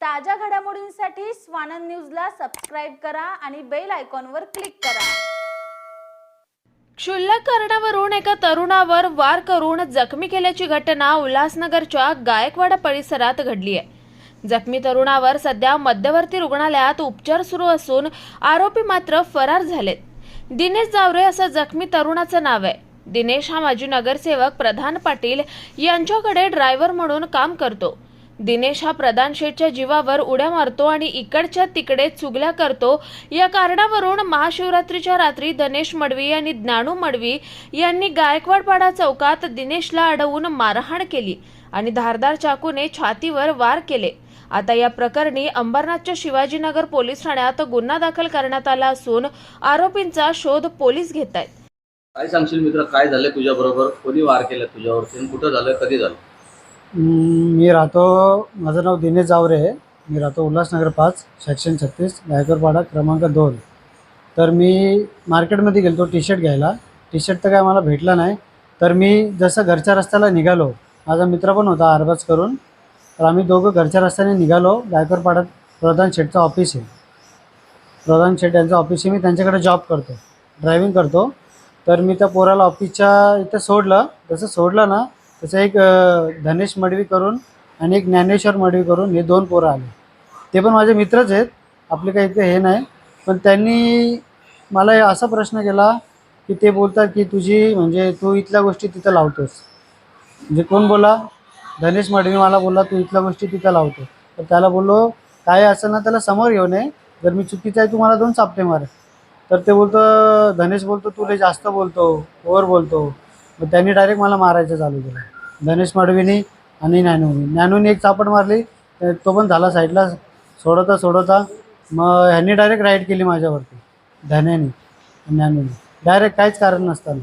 ताज्या घडामोडींसाठी स्वानंद न्यूजला सबस्क्राईब करा आणि बेल आयकॉनवर क्लिक करा. क्षुल्लक कारणावरून एका तरुणावर वार करून जखमी केल्याची घटना उल्हासनगरच्या गायकवाडा परिसरात घडली आहे. जखमी तरुणावर सध्या मध्यवर्ती रुग्णालयात उपचार सुरू असून आरोपी मात्र फरार झालेत. दिनेश जावरे असं जखमी तरुणाचं नाव आहे. दिनेश हा माजी नगरसेवक प्रधान पाटील यांच्याकडे ड्रायव्हर म्हणून काम करतो. दिनेश हा प्रधान शेठच्या जीवावर उड्या मारतो आणि इकडच्या तिकडे चुगल्या करतो. या कारणावरून महाशिवरात्रीच्या रात्री धनेश मडवी आणि ज्ञानू मडवी यांनी गायकवाडपाडा चौकात दिनेशला अडवून मारहाण केली आणि धारदार चाकूने छातीवर वार केले. आता या प्रकरणी अंबरनाथच्या शिवाजीनगर पोलीस ठाण्यात गुन्हा दाखल करण्यात आला असून आरोपींचा शोध पोलीस घेत आहेत काय सांगशील मित्र? काय झालं तुझ्या बरोबर कोणी वार केला तुझ्यावरती? कुठं झालं? कधी झालं? मी राहतो माझं नाव दिनेश जावरे आहे. मी राहतो उल्हासनगर पाच सेक्शन छत्तीस गायकरपाडा क्रमांक दोन. तर मी मार्केटमध्ये गेलो टी शर्ट घ्यायला. टी शर्ट तर काय मला भेटला नाही. तर मी जसं घरच्या रस्त्याला निघालो माझा मित्र पण होता आरबाज करून तर आम्ही दोघं घरच्या रस्त्याने निघालो. गायकरपाड्यात प्रधान शेठचं ऑफिस आहे. प्रधान शेठ यांचं ऑफिस आहे. मी त्यांच्याकडे जॉब करतो ड्रायव्हिंग करतो. तर मी त्या पोराला ऑफिसच्या इथं सोडलं. जसं सोडलं ना तसं एक धनेश मडवी करून आणि एक ज्ञानेश्वर मडवी करून हे दोन पोरं आले. ते पण माझे मित्रच आहेत. आपले काही इतकं हे नाही. पण त्यांनी मला असा प्रश्न केला की ते बोलतात की तुझी म्हणजे तू इथल्या गोष्टी तिथं लावतोस. म्हणजे कोण बोला? धनेश मडवी मला बोलला तू इथल्या गोष्टी तिथं लावतो तर त्याला बोललो काय असं ना त्याला समोर घेऊ नये. जर मी चुकीचं आहे तू मला दोन सापटे मार. तर ते बोलतो धनेश बोलतो तुला जास्त बोलतो ओवर बोलतो. मग त्यांनी डायरेक्ट मला मारायचं चालू केलं. धनेश मडवीनी आणि ज्ञानूनी. ज्ञानूनी एक चापट मारली तर तो पण झाला साईडला सोडवता सोडवता. मग ह्यांनी डायरेक्ट राईड केली माझ्यावरती धन्यानी ज्ञानूनी. डायरेक्ट काहीच कारण नसताना.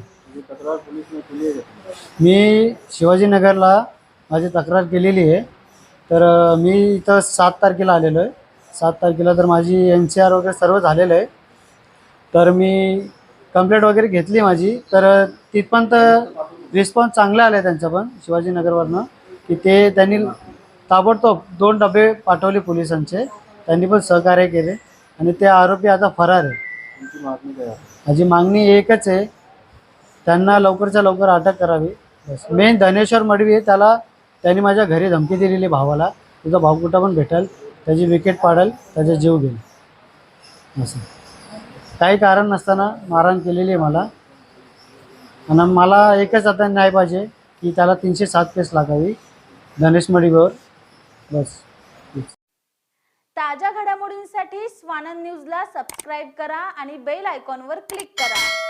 मी शिवाजीनगरला माझी तक्रार केलेली आहे. तर मी इथं सात तारखेला आलेलो आहे. सात तारखेला तर माझी एन सी आर वगैरे सर्व झालेलं आहे. तर मी कंप्लेंट वगैरे घेतली माझी. तर तिथपर्यंत रिस्पॉन्स चांगला आला आहे त्यांचा पण शिवाजीनगरवरनं की ते त्यांनी ताबडतोब दोन डबे पाठवले पोलिसांचे. त्यांनी पण सहकार्य केले. आणि ते आरोपी आता फरार आहे. माझी मागणी एकच आहे त्यांना लवकरच्या लवकर अटक करावी. मेन धनेश्वर मडवी आहे त्याला त्यांनी माझ्या घरी धमकी दिलेली भावाला. तुझा भाऊ कुठं पण भेटेल त्याची विकेट पाडेल त्याचा जीव घेईल. असं. काही कारण नसताना मारहाण केलेली आहे मला. आणि मला एकच आता न्याय पाहिजे की त्याला तीनशे सात केस लागावी. गणेश मडीवर बस. ताज्या घडामोडींसाठी स्वानंद न्यूजला सबस्क्राईब करा आणि बेल आयकॉनवर क्लिक करा.